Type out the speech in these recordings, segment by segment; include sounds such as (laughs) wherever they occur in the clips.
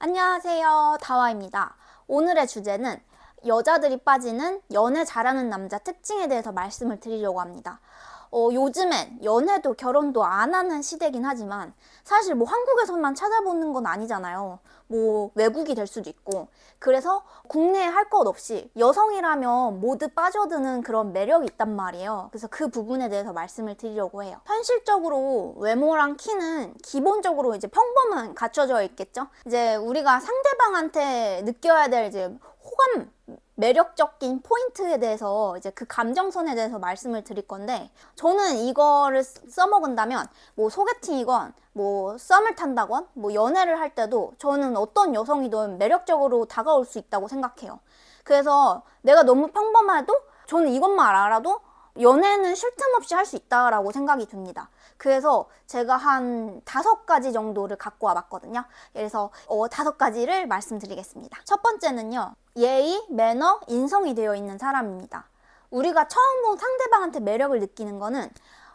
안녕하세요. 다와입니다. 오늘의 주제는 여자들이 빠지는 연애 잘하는 남자 특징에 대해서 말씀을 드리려고 합니다. 어, 요즘엔 연애도 결혼도 안 하는 시대긴 하지만 사실 뭐 한국에서만 찾아보는 건 아니잖아요. 뭐 외국이 될 수도 있고. 그래서 국내에 할 것 없이 여성이라면 모두 빠져드는 그런 매력이 있단 말이에요. 그래서 그 부분에 대해서 말씀을 드리려고 해요. 현실적으로 외모랑 키는 기본적으로 이제 평범은 갖춰져 있겠죠. 이제 우리가 상대방한테 느껴야 될 이제 호감 매력적인 포인트에 대해서 이제 그 감정선에 대해서 말씀을 드릴 건데 저는 이거를 쓰- 써먹은다면 뭐 소개팅이건 뭐 썸을 탄다건 뭐 연애를 할 때도 저는 어떤 여성이든 매력적으로 다가올 수 있다고 생각해요. 그래서 내가 너무 평범해도 저는 이것만 알아도 연애는 쉴 틈 없이 할 수 있다라고 생각이 듭니다. 그래서 제가 한 다섯 가지 정도를 갖고 와봤거든요. 그래서 어, 다섯 가지를 말씀드리겠습니다. 첫 번째는요. 예의, 매너, 인성이 되어 있는 사람입니다. 우리가 처음 본 상대방한테 매력을 느끼는 거는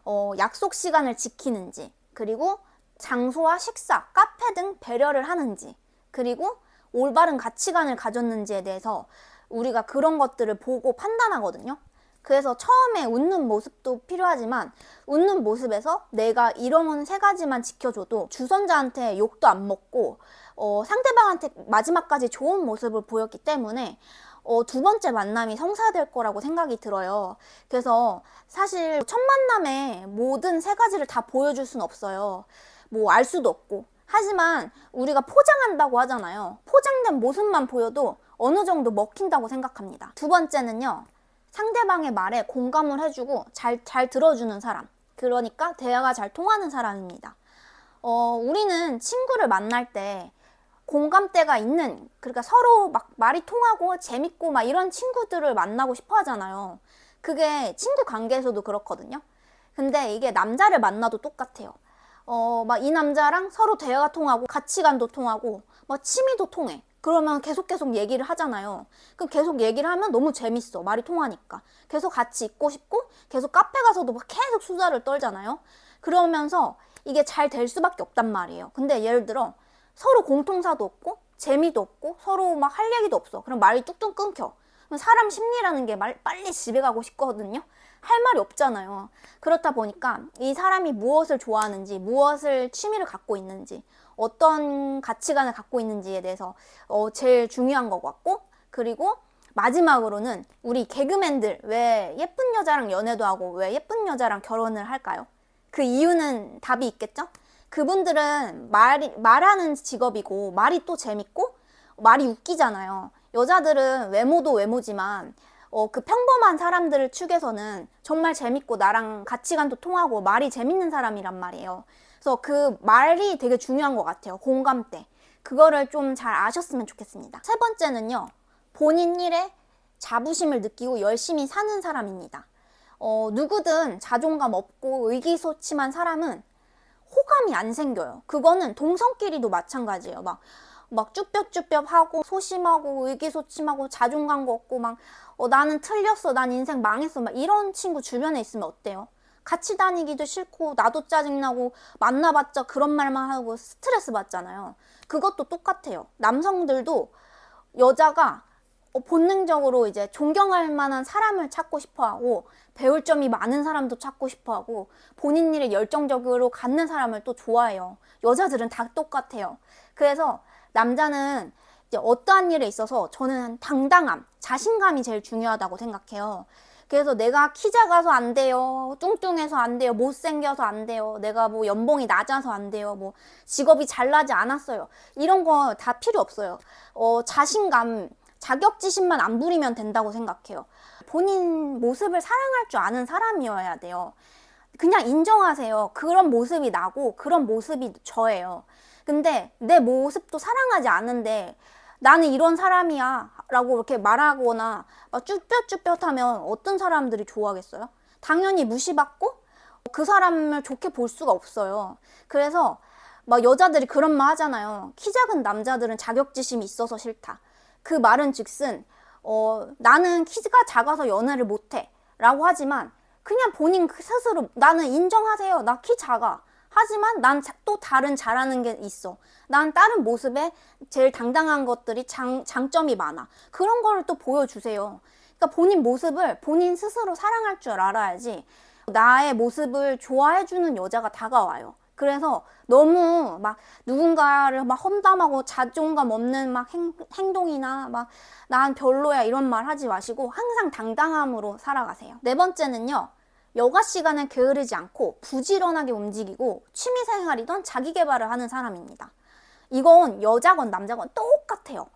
어, 약속 시간을 지키는지, 그리고 장소와 식사, 카페 등 배려를 하는지, 그리고 올바른 가치관을 가졌는지에 대해서 우리가 그런 것들을 보고 판단하거든요. 그래서 처음에 웃는 모습도 필요하지만 웃는 모습에서 내가 이런 세 가지만 지켜줘도 주선자한테 욕도 안 먹고 어, 상대방한테 마지막까지 좋은 모습을 보였기 때문에 어, 두 번째 만남이 성사될 거라고 생각이 들어요. 그래서 사실 첫 만남에 모든 세 가지를 다 보여줄 수는 없어요. 뭐 알 수도 없고. 하지만 우리가 포장한다고 하잖아요. 포장된 모습만 보여도 어느 정도 먹힌다고 생각합니다. 두 번째는요. 상대방의 말에 공감을 해주고 잘, 잘 들어주는 사람. 그러니까 대화가 잘 통하는 사람입니다. 어, 우리는 친구를 만날 때 공감대가 있는, 그러니까 서로 막 말이 통하고 재밌고 막 이런 친구들을 만나고 싶어 하잖아요. 그게 친구 관계에서도 그렇거든요. 근데 이게 남자를 만나도 똑같아요. 어, 막 이 남자랑 서로 대화가 통하고 가치관도 통하고 막 취미도 통해. 그러면 계속 계속 얘기를 하잖아요. 그럼 계속 얘기를 하면 너무 재밌어. 말이 통하니까. 계속 같이 있고 싶고 계속 카페 가서도 막 계속 수다를 떨잖아요. 그러면서 이게 잘 될 수밖에 없단 말이에요. 근데 예를 들어 서로 공통사도 없고 재미도 없고 서로 막 할 얘기도 없어. 그럼 말이 뚝뚝 끊겨. 그럼 사람 심리라는 게 말, 빨리 집에 가고 싶거든요. 할 말이 없잖아요. 그렇다 보니까 이 사람이 무엇을 좋아하는지, 무엇을 취미를 갖고 있는지, 어떤 가치관을 갖고 있는지에 대해서 어, 제일 중요한 것 같고, 그리고 마지막으로는 우리 개그맨들 왜 예쁜 여자랑 연애도 하고 왜 예쁜 여자랑 결혼을 할까요? 그 이유는 답이 있겠죠? 그분들은 말이, 말하는 직업이고 말이 또 재밌고 말이 웃기잖아요. 여자들은 외모도 외모지만 어, 그 평범한 사람들을 축에서는 정말 재밌고 나랑 가치관도 통하고 말이 재밌는 사람이란 말이에요. 그래서 그 말이 되게 중요한 것 같아요. 공감대. 그거를 좀 잘 아셨으면 좋겠습니다. 세 번째는요. 본인 일에 자부심을 느끼고 열심히 사는 사람입니다. 어, 누구든 자존감 없고 의기소침한 사람은 호감이 안 생겨요. 그거는 동성끼리도 마찬가지예요. 막, 막 쭈뼛쭈뼛하고 소심하고 의기소침하고 자존감 없고 막 어, 나는 틀렸어. 난 인생 망했어. 막 이런 친구 주변에 있으면 어때요? 같이 다니기도 싫고 나도 짜증나고 만나봤자 그런 말만 하고 스트레스 받잖아요. 그것도 똑같아요. 남성들도 여자가 어, 본능적으로 이제 존경할 만한 사람을 찾고 싶어 하고 배울 점이 많은 사람도 찾고 싶어 하고 본인 일에 열정적으로 갖는 사람을 또 좋아해요. 여자들은 다 똑같아요. 그래서 남자는 이제 어떠한 일에 있어서 저는 당당함, 자신감이 제일 중요하다고 생각해요. 그래서 내가 키 작아서 안 돼요. 뚱뚱해서 안 돼요. 못생겨서 안 돼요. 내가 뭐 연봉이 낮아서 안 돼요. 뭐 직업이 잘나지 않았어요. 이런 거 다 필요 없어요. 어, 자신감, 자격지심만 안 부리면 된다고 생각해요. 본인 모습을 사랑할 줄 아는 사람이어야 돼요. 그냥 인정하세요. 그런 모습이 나고 그런 모습이 저예요. 근데 내 모습도 사랑하지 않는데 나는 이런 사람이야 라고 이렇게 말하거나 막 쭈뼛쭈뼛하면 어떤 사람들이 좋아하겠어요? 당연히 무시받고 그 사람을 좋게 볼 수가 없어요. 그래서 막 여자들이 그런 말 하잖아요. 키 작은 남자들은 자격지심이 있어서 싫다. 그 말은 즉슨 어, 나는 키가 작아서 연애를 못해 라고 하지만 그냥 본인 그 스스로 나는 인정하세요. 나 키 작아. 하지만 난 또 다른 잘하는 게 있어. 난 다른 모습에 제일 당당한 것들이 장, 장점이 많아. 그런 거를 또 보여주세요. 그러니까 본인 모습을 본인 스스로 사랑할 줄 알아야지 나의 모습을 좋아해주는 여자가 다가와요. 그래서 너무 막 누군가를 막 험담하고 자존감 없는 막 행, 행동이나 막 난 별로야 이런 말 하지 마시고 항상 당당함으로 살아가세요. 네 번째는요. 여가 시간에 게으르지 않고 부지런하게 움직이고 취미 생활이던 자기 개발을 하는 사람입니다. 이건 여자건 남자건 똑같아요.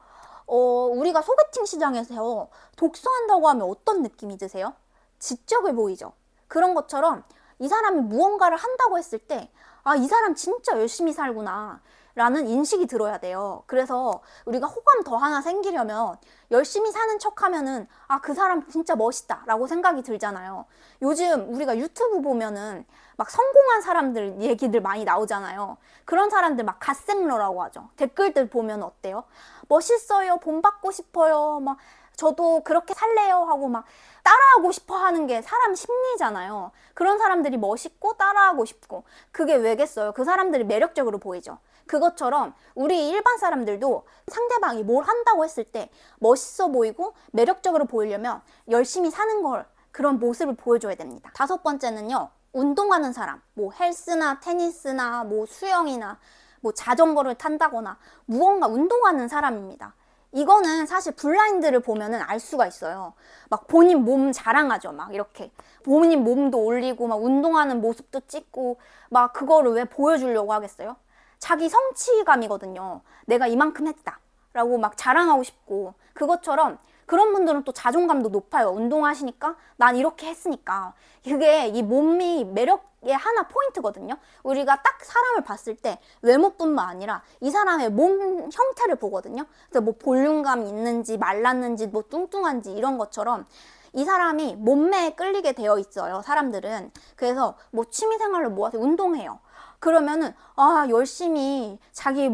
어, 우리가 소개팅 시장에서 독서한다고 하면 어떤 느낌이 드세요? 지적을 보이죠. 그런 것처럼 이 사람이 무언가를 한다고 했을 때, 아, 이 사람 진짜 열심히 살구나. 라는 인식이 들어야 돼요. 그래서 우리가 호감 더 하나 생기려면 열심히 사는 척 하면은, 아, 그 사람 진짜 멋있다. 라고 생각이 들잖아요. 요즘 우리가 유튜브 보면은 막 성공한 사람들 얘기들 많이 나오잖아요. 그런 사람들 막 갓생러라고 하죠. 댓글들 보면 어때요? 멋있어요. 본받고 싶어요. 막 저도 그렇게 살래요 하고 막 따라하고 싶어 하는 게 사람 심리잖아요. 그런 사람들이 멋있고 따라하고 싶고 그게 왜겠어요? 그 사람들이 매력적으로 보이죠. 그것처럼 우리 일반 사람들도 상대방이 뭘 한다고 했을 때 멋있어 보이고 매력적으로 보이려면 열심히 사는 걸 그런 모습을 보여줘야 됩니다. 다섯 번째는요. 운동하는 사람, 뭐 헬스나 테니스나 뭐 수영이나 뭐 자전거를 탄다거나 무언가 운동하는 사람입니다. 이거는 사실 블라인드를 보면은 알 수가 있어요. 막 본인 몸 자랑하죠. 막 이렇게. 본인 몸도 올리고 막 운동하는 모습도 찍고 막 그거를 왜 보여주려고 하겠어요? 자기 성취감이거든요. 내가 이만큼 했다. 라고 막 자랑하고 싶고. 그것처럼 그런 분들은 또 자존감도 높아요. 운동하시니까 난 이렇게 했으니까. 그게 이 몸이 매력의 하나 포인트거든요. 우리가 딱 사람을 봤을 때 외모뿐만 아니라 이 사람의 몸 형태를 보거든요. 그래서 뭐 볼륨감이 있는지 말랐는지 뭐 뚱뚱한지 이런 것처럼 이 사람이 몸매에 끌리게 되어 있어요. 사람들은. 그래서 뭐 취미 생활로 모아서 운동해요. 그러면은 아 열심히 자기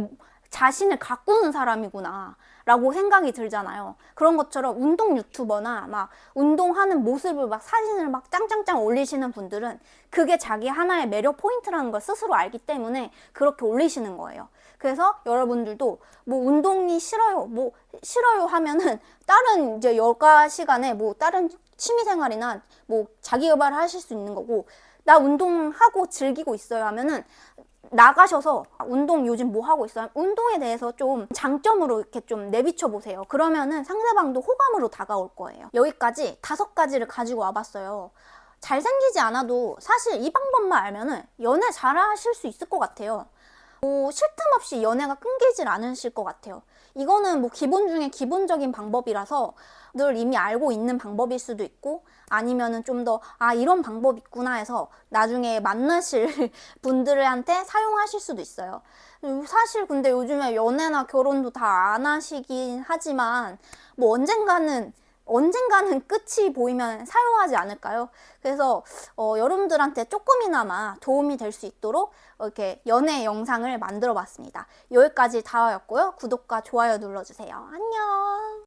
자신을 가꾸는 사람이구나. 라고 생각이 들잖아요. 그런 것처럼 운동 유튜버나 막 운동하는 모습을 막 사진을 막 짱짱짱 올리시는 분들은 그게 자기 하나의 매력 포인트라는 걸 스스로 알기 때문에 그렇게 올리시는 거예요. 그래서 여러분들도 뭐 운동이 싫어요, 뭐 싫어요 하면은 (laughs) 다른 이제 여가 시간에 뭐 다른 취미 생활이나 뭐 자기 개발을 하실 수 있는 거고 나 운동하고 즐기고 있어요 하면은 나가셔서 운동 요즘 뭐 하고 있어요? 운동에 대해서 좀 장점으로 이렇게 좀 내비쳐 보세요. 그러면은 상대방도 호감으로 다가올 거예요. 여기까지 다섯 가지를 가지고 와봤어요. 잘생기지 않아도 사실 이 방법만 알면은 연애 잘 하실 수 있을 것 같아요. 뭐 쉴 틈 없이 연애가 끊기질 않으실 것 같아요. 이거는 뭐 기본 중에 기본적인 방법이라서 늘 이미 알고 있는 방법일 수도 있고 아니면은 좀 더 아 이런 방법 있구나 해서 나중에 만나실 (laughs) 분들한테 사용하실 수도 있어요. 사실 근데 요즘에 연애나 결혼도 다 안 하시긴 하지만 뭐 언젠가는 언젠가는 끝이 보이면 사용하지 않을까요? 그래서 어, 여러분들한테 조금이나마 도움이 될 수 있도록 이렇게 연애 영상을 만들어 봤습니다. 여기까지 다였고요. 구독과 좋아요 눌러주세요. 안녕!